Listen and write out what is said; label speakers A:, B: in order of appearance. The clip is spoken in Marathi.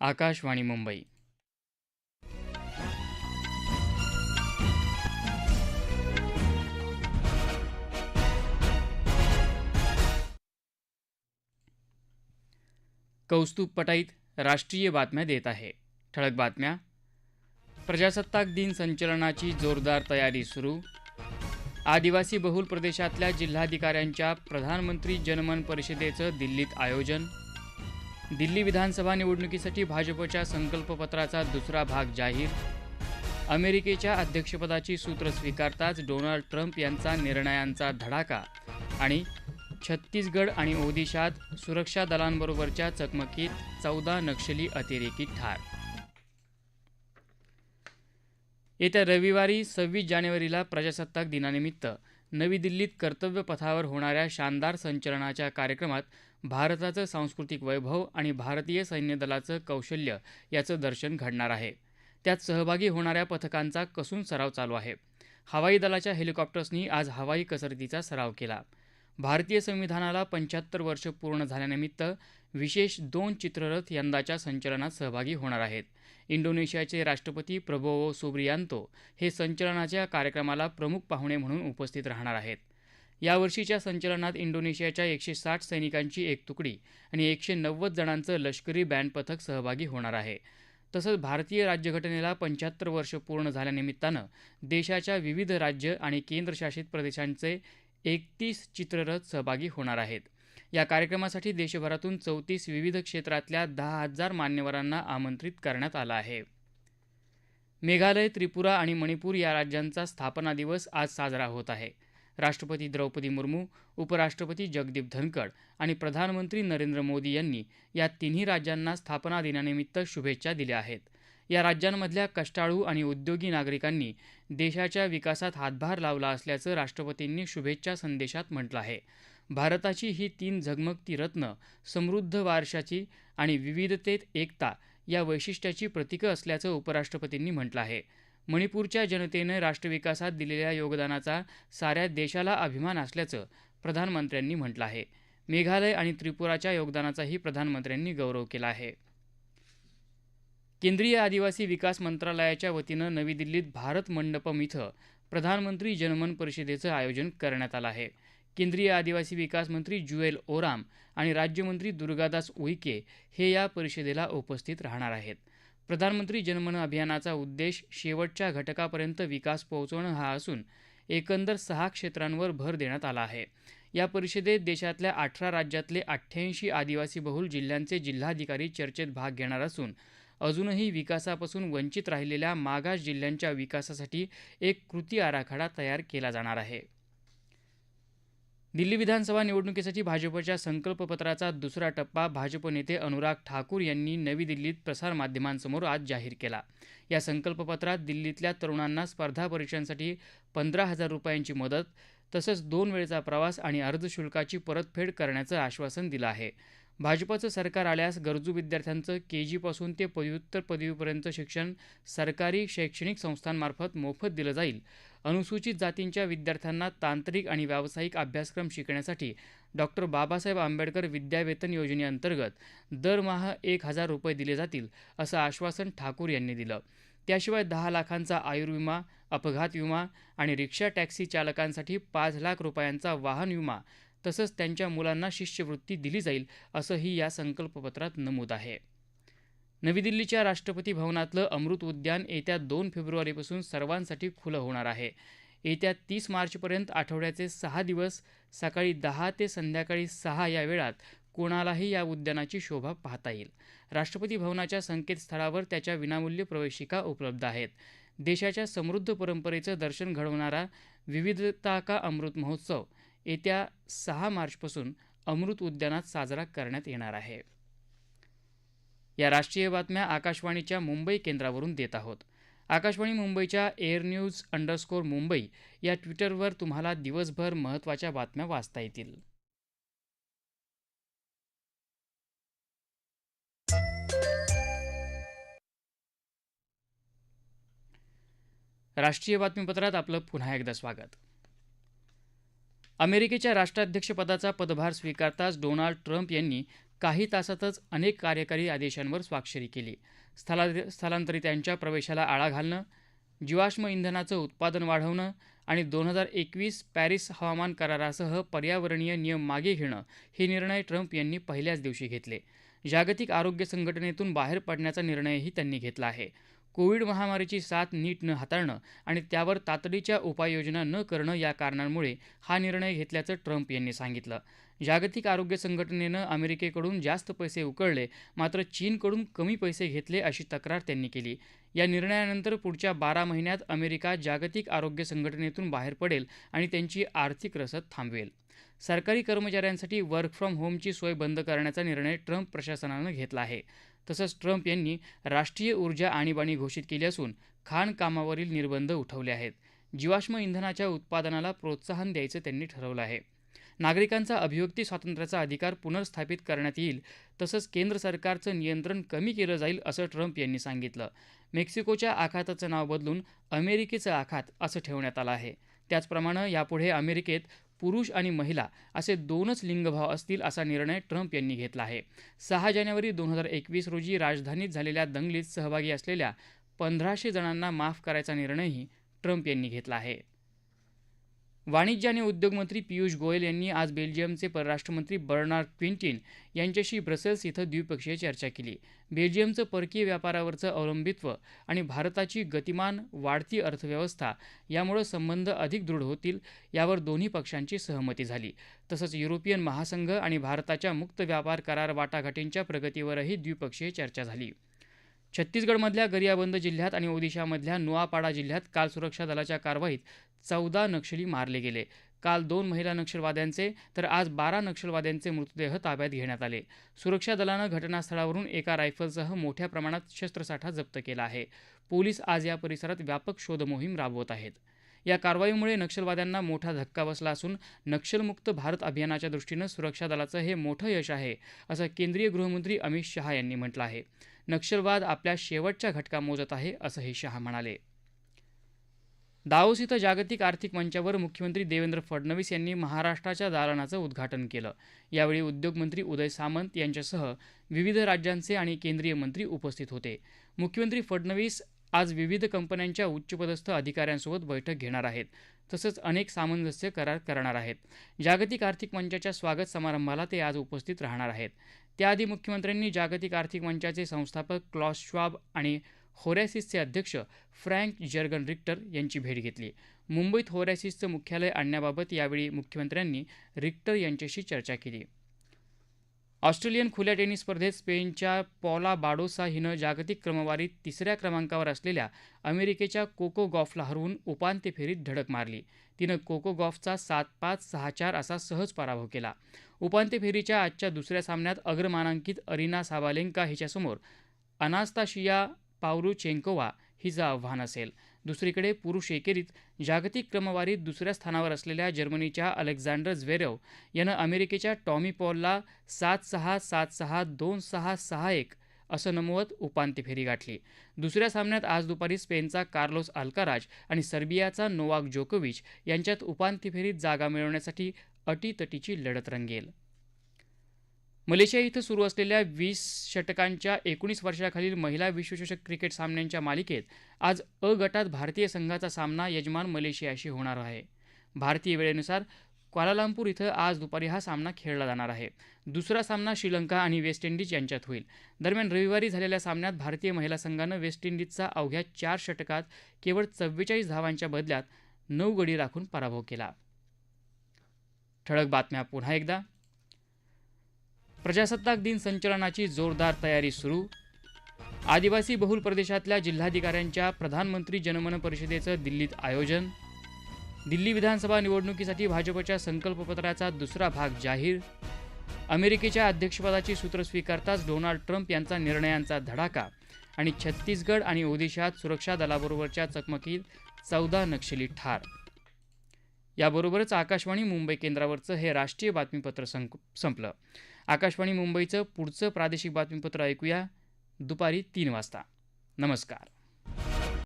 A: आकाशवाणी मुंबई. कौस्तुभ पटाईत राष्ट्रीय बातम्या देत आहे. ठळक बातम्या. प्रजासत्ताक दिन संचलनाची जोरदार तयारी सुरू. आदिवासी बहुल प्रदेशातल्या जिल्हाधिकाऱ्यांच्या प्रधानमंत्री जनमन परिषदेचं दिल्लीत आयोजन. दिल्ली विधानसभा निवडणुकीसाठी भाजपच्या संकल्पपत्राचा दुसरा भाग जाहीर. अमेरिकेच्या अध्यक्षपदाची सूत्र स्वीकारताच डोनाल्ड ट्रम्प यांचा निर्णयांचा धडाका आणि छत्तीसगड आणि ओदिशात सुरक्षा दलांबरोबरच्या चकमकीत चौदा नक्षली अतिरेकी ठार. येत्या रविवारी सव्वीस जानेवारीला प्रजासत्ताक दिनानिमित्त नवी दिल्लीत कर्तव्य पथावर होणाऱ्या शानदार संचलनाच्या कार्यक्रमात भारताचं सांस्कृतिक वैभव आणि भारतीय सैन्यदलाचं कौशल्य याचं दर्शन घडणार आहे. त्यात सहभागी होणाऱ्या पथकांचा कसून सराव चालू आहे. हवाई दलाच्या हेलिकॉप्टर्सनी आज हवाई कसरतीचा सराव केला. भारतीय संविधानाला पंच्याहत्तर वर्ष पूर्ण झाल्यानिमित्त विशेष दोन चित्ररथ यंदाच्या संचलनात सहभागी होणार आहेत. इंडोनेशियाचे राष्ट्रपती प्रबोवो सुब्रियांतो हे संचलनाच्या कार्यक्रमाला प्रमुख पाहुणे म्हणून उपस्थित राहणार आहेत. यावर्षीच्या संचलनात इंडोनेशियाच्या एकशे साठ सैनिकांची एक तुकडी आणि एकशे नव्वद जणांचं लष्करी बँड पथक सहभागी होणार आहे. तसंच भारतीय राज्यघटनेला पंच्याहत्तर वर्ष पूर्ण झाल्यानिमित्तानं देशाच्या विविध राज्य आणि केंद्रशासित प्रदेशांचे एकतीस चित्ररथ सहभागी होणार आहेत. या कार्यक्रमासाठी देशभरातून चौतीस विविध क्षेत्रातल्या दहा हजार मान्यवरांना आमंत्रित करण्यात आलं आहे. मेघालय त्रिपुरा आणि मणिपूर या राज्यांचा स्थापना दिवस आज साजरा होत आहे. राष्ट्रपती द्रौपदी मुर्मू उपराष्ट्रपती जगदीप धनखड आणि प्रधानमंत्री नरेंद्र मोदी यांनी या तिन्ही राज्यांना स्थापना दिनानिमित्त शुभेच्छा दिल्या आहेत. या राज्यांमधल्या कष्टाळू आणि उद्योगी नागरिकांनी देशाच्या विकासात हातभार लावला असल्याचं राष्ट्रपतींनी शुभेच्छा संदेशात म्हटलं आहे. भारताची ही तीन झगमगती रत्न समृद्ध वारशाची आणि विविधतेत एकता या वैशिष्ट्याची प्रतीकं असल्याचं उपराष्ट्रपतींनी म्हटलं आहे. मणिपूरच्या जनतेनं राष्ट्रविकासात दिलेल्या योगदानाचा साऱ्या देशाला अभिमान असल्याचं प्रधानमंत्र्यांनी म्हटलं आहे. मेघालय आणि त्रिपुराच्या योगदानाचाही प्रधानमंत्र्यांनी गौरव केला आहे. केंद्रीय आदिवासी विकास मंत्रालयाच्या वतीनं नवी दिल्लीत भारत मंडपम इथं प्रधानमंत्री जनमन परिषदेचं आयोजन करण्यात आलं आहे. केंद्रीय आदिवासी विकास मंत्री जुएल ओराम आणि राज्यमंत्री दुर्गादास उईके हे या परिषदेला उपस्थित राहणार आहेत. प्रधानमंत्री जनमन अभियानाचा उद्देश शेवटच्या घटकापर्यंत विकास पोहोचवणं हा असून एकंदर सहा क्षेत्रांवर भर देण्यात आला आहे. या परिषदेत देशातल्या अठरा राज्यातले अठ्ठ्याऐंशी आदिवासी बहुल जिल्ह्यांचे जिल्हाधिकारी चर्चेत भाग घेणार असून अजूनही विकासापासून वंचित राहिलेल्या मागास जिल्ह्यांच्या विकासासाठी एक कृती आराखडा तयार केला जाणार आहे. दिल्ली विधानसभा निवडणुकीसाठी भाजपच्या संकल्पपत्राचा दुसरा टप्पा भाजप नेते अनुराग ठाकूर यांनी नवी दिल्लीत प्रसारमाध्यमांसमोर आज जाहीर केला. या संकल्पपत्रात दिल्लीतल्या तरुणांना स्पर्धा परीक्षांसाठी पंधरा हजार रुपयांची मदत तसंच दोन वेळेचा प्रवास आणि अर्धशुल्काची परतफेड करण्याचं आश्वासन दिलं आहे. भाजपचं सरकार आल्यास गरजू विद्यार्थ्यांचं के जीपासून ते पदव्युत्तर पदवीपर्यंत शिक्षण सरकारी शैक्षणिक संस्थांमार्फत मोफत दिलं जाईल. अनुसूचित जातींच्या विद्यार्थ्यांना तांत्रिक आणि व्यावसायिक अभ्यासक्रम शिकण्यासाठी डॉक्टर बाबासाहेब आंबेडकर विद्यावेतन योजनेअंतर्गत दरमहा एक हजार रुपये दिले जातील असं आश्वासन ठाकूर यांनी दिलं. त्याशिवाय दहा लाखांचा आयुर्विमा अपघात विमा आणि रिक्षा टॅक्सी चालकांसाठी पाच लाख रुपयांचा वाहन विमा तसंच त्यांच्या मुलांना शिष्यवृत्ती दिली जाईल असंही या संकल्पपत्रात नमूद आहे. नवी दिल्लीच्या राष्ट्रपती भवनातलं अमृत उद्यान येत्या दोन फेब्रुवारीपासून सर्वांसाठी खुलं होणार आहे. येत्या तीस मार्चपर्यंत आठवड्याचे सहा दिवस सकाळी दहा ते संध्याकाळी सहा या वेळात कोणालाही या उद्यानाची शोभा पाहता येईल. राष्ट्रपती भवनाच्या संकेतस्थळावर त्याच्या विनामूल्य प्रवेशिका उपलब्ध आहेत. देशाच्या समृद्ध परंपरेचं दर्शन घडवणारा विविधता का अमृत महोत्सव? येत्या सहा मार्चपासून अमृत उद्यानात साजरा करण्यात येणार आहे. या राष्ट्रीय बातम्या आकाशवाणीच्या मुंबई केंद्रावरून देत आहोत. आकाशवाणी मुंबईच्या एअर न्यूज अंडरस्कोर मुंबई या ट्विटरवर तुम्हाला दिवसभर महत्त्वाच्या बातम्या वाचता येतील. राष्ट्रीय बातमीपत्रात आपलं पुन्हा एकदा स्वागत. अमेरिकेच्या राष्ट्राध्यक्षपदाचा पदभार स्वीकारताच डोनाल्ड ट्रम्प यांनी काही तासातच अनेक कार्यकारी आदेशांवर स्वाक्षरी केली. स्थला स्थलांतरितांच्या प्रवेशाला आळा घालणं जीवाश्म इंधनाचं उत्पादन वाढवणं आणि दोन हजार एकवीस पॅरिस हवामान करारासह पर्यावरणीय नियम मागे घेणं हे निर्णय ट्रम्प यांनी पहिल्याच दिवशी घेतले. जागतिक आरोग्य संघटनेतून बाहेर पडण्याचा निर्णयही त्यांनी घेतला आहे. कोविड महामारीची साथ नीट न हाताळणं आणि त्यावर तातडीच्या उपाययोजना न करणं या कारणांमुळे हा निर्णय घेतल्याचं ट्रम्प यांनी सांगितलं. जागतिक आरोग्य संघटनेनं अमेरिकेकडून जास्त पैसे उकळले मात्र चीनकडून कमी पैसे घेतले अशी तक्रार त्यांनी केली. या निर्णयानंतर पुढच्या बारा महिन्यात अमेरिका जागतिक आरोग्य संघटनेतून बाहेर पडेल आणि त्यांची आर्थिक रसद थांबवेल. सरकारी कर्मचाऱ्यांसाठी वर्क फ्रॉम होमची सोय बंद करण्याचा निर्णय ट्रम्प प्रशासनानं घेतला आहे. तसंच ट्रम्प यांनी राष्ट्रीय ऊर्जा आणीबाणी घोषित केली असून खाणकामावरील निर्बंध उठवले आहेत. जीवाश्म इंधनाच्या उत्पादनाला प्रोत्साहन द्यायचं त्यांनी ठरवलं आहे. नागरिकांचा अभिव्यक्ती स्वातंत्र्याचा अधिकार पुनर्स्थापित करण्यात येईल तसंच केंद्र सरकारचं नियंत्रण कमी केलं जाईल असं ट्रम्प यांनी सांगितलं. मेक्सिकोच्या आखाताचं नाव बदलून अमेरिकेचं आखात असं ठेवण्यात आलं आहे. त्याचप्रमाणे यापुढे अमेरिकेत पुरुष आणि महिला असे दोनच लिंगभाव असतील असा निर्णय ट्रम्प यांनी घेतला आहे. सहा जानेवारी दोन हजार एकवीस रोजी राजधानीत झालेल्या दंगलीत सहभागी असलेल्या पंधराशे जणांना माफ करायचा निर्णयही ट्रम्प यांनी घेतला आहे. वाणिज्य आणि उद्योग मंत्री पियुष गोयल यांनी आज बेल्जियमचे परराष्ट्रमंत्री बर्नार्ड क्विंटिन यांच्याशी ब्रसेल्स इथं द्विपक्षीय चर्चा केली. बेल्जियमचं परकीय व्यापारावरचं अवलंबित्व आणि भारताची गतिमान वाढती अर्थव्यवस्था यामुळे संबंध अधिक दृढ होतील यावर दोन्ही पक्षांची सहमती झाली. तसंच युरोपियन महासंघ आणि भारताच्या मुक्त व्यापार करार वाटाघाटींच्या प्रगतीवरही द्विपक्षीय चर्चा झाली. छत्तीसगडमधल्या गरियाबंद जिल्ह्यात आणि ओदिशामधल्या नुआपाडा जिल्ह्यात काल सुरक्षा दलाच्या कारवाईत चौदा नक्षली मारले गेले. काल दोन महिला नक्षलवाद्यांचे तर आज बारा नक्षलवाद्यांचे मृतदेह ताब्यात घेण्यात आले. सुरक्षा दलानं घटनास्थळावरून एका रायफलसह मोठ्या प्रमाणात शस्त्रसाठा जप्त केला आहे. पोलीस आज या परिसरात व्यापक शोधमोहीम राबवत आहेत. या कारवाईमुळे नक्षलवाद्यांना मोठा धक्का बसला असून नक्षलमुक्त भारत अभियानाच्या दृष्टीनं सुरक्षा दलाचं हे मोठं यश आहे असं केंद्रीय गृहमंत्री अमित शहा यांनी म्हटलं आहे. नक्षलवाद आपल्या शेवटच्या घटका मोजत आहे असंही शहा म्हणाले. दाओस इथं जागतिक आर्थिक मंचावर मुख्यमंत्री देवेंद्र फडणवीस यांनी महाराष्ट्राच्या दालनाचं उद्घाटन केलं. यावेळी उद्योगमंत्री उदय सामंत यांच्यासह विविध राज्यांचे आणि केंद्रीय मंत्री उपस्थित होते. मुख्यमंत्री फडणवीस आज विविध कंपन्यांच्या उच्चपदस्थ अधिकाऱ्यांसोबत बैठक घेणार आहेत. तसंच अनेक सामंजस्य करार करणार आहेत. जागतिक आर्थिक मंचाच्या स्वागत समारंभाला ते आज उपस्थित राहणार आहेत. त्याआधी मुख्यमंत्र्यांनी जागतिक आर्थिक मंचाचे संस्थापक क्लॉस श्वाब आणि होरॅसिसचे अध्यक्ष फ्रँक जर्गन रिक्टर यांची भेट घेतली. मुंबईत होरॅसिसचं मुख्यालय आणण्याबाबत यावेळी मुख्यमंत्र्यांनी रिक्टर यांच्याशी चर्चा केली. ऑस्ट्रेलियन खुल्या टेनिस स्पर्धेत स्पेनच्या पॉला बाडोसा हिनं जागतिक क्रमवारीत तिसऱ्या क्रमांकावर असलेल्या अमेरिकेच्या कोको गॉफला हरवून उपांत्य फेरीत धडक मारली. तिनं कोको गॉफचा सात पाच सहा चार असा सहज पराभव केला. उपांत्य फेरीच्या आजच्या दुसऱ्या सामन्यात अग्रमानांकित अरिना साबालेंका हिच्यासमोर अनास्ताशिया पावरुचेंकोवा हिचं आव्हान असेल. दुसरीकडे पुरुष एकेरीत जागतिक क्रमवारीत दुसऱ्या स्थानावर असलेल्या जर्मनीच्या अलेक्झांडर झ्वेरेव यानं अमेरिकेच्या टॉमी पॉलला सात सहा सात सहा दोन सहा सहा एक असं नमवत उपांत्य फेरी गाठली. दुसऱ्या सामन्यात आज दुपारी स्पेनचा कार्लोस अल्काराज आणि सर्बियाचा नोवाक जोकोविच यांच्यात उपांत्य फेरीत जागा मिळवण्यासाठी अटीतटीची लढत रंगेल. मलेशिया इथं सुरू असलेल्या वीस षटकांच्या एकोणीस वर्षाखालील महिला विश्वचषक क्रिकेट सामन्यांच्या मालिकेत आज अ गटात भारतीय संघाचा सामना यजमान मलेशियाशी होणार आहे. भारतीय वेळेनुसार क्वालालामपूर इथं आज दुपारी हा सामना खेळला जाणार आहे. दुसरा सामना श्रीलंका आणि वेस्ट इंडिज यांच्यात होईल. दरम्यान रविवारी झालेल्या सामन्यात भारतीय महिला संघानं वेस्ट इंडिजचा अवघ्या चार षटकात केवळ चव्वेचाळीस धावांच्या बदल्यात नऊ गडी राखून पराभव केला. ठळक बातम्या पुन्हा एकदा. प्रजासत्ताक दिन संचलनाची जोरदार तयारी सुरू. आदिवासी बहुल प्रदेशातल्या जिल्हाधिकाऱ्यांच्या प्रधानमंत्री जनमन परिषदेचं दिल्लीत आयोजन. दिल्ली विधानसभा निवडणुकीसाठी भाजपच्या संकल्पपत्राचा दुसरा भाग जाहीर. अमेरिकेच्या अध्यक्षपदाची सूत्र स्वीकारताच डोनाल्ड ट्रम्प यांचा निर्णयांचा धडाका आणि छत्तीसगड आणि ओदिशात सुरक्षा दलाबरोबरच्या चकमकीत चौदा नक्षली ठार. याबरोबरच आकाशवाणी मुंबई केंद्रावरचं हे राष्ट्रीय बातमीपत्र संप संपलं. आकाशवाणी मुंबईचं पुढचं प्रादेशिक बातमीपत्र ऐकूया दुपारी तीन वाजता. नमस्कार.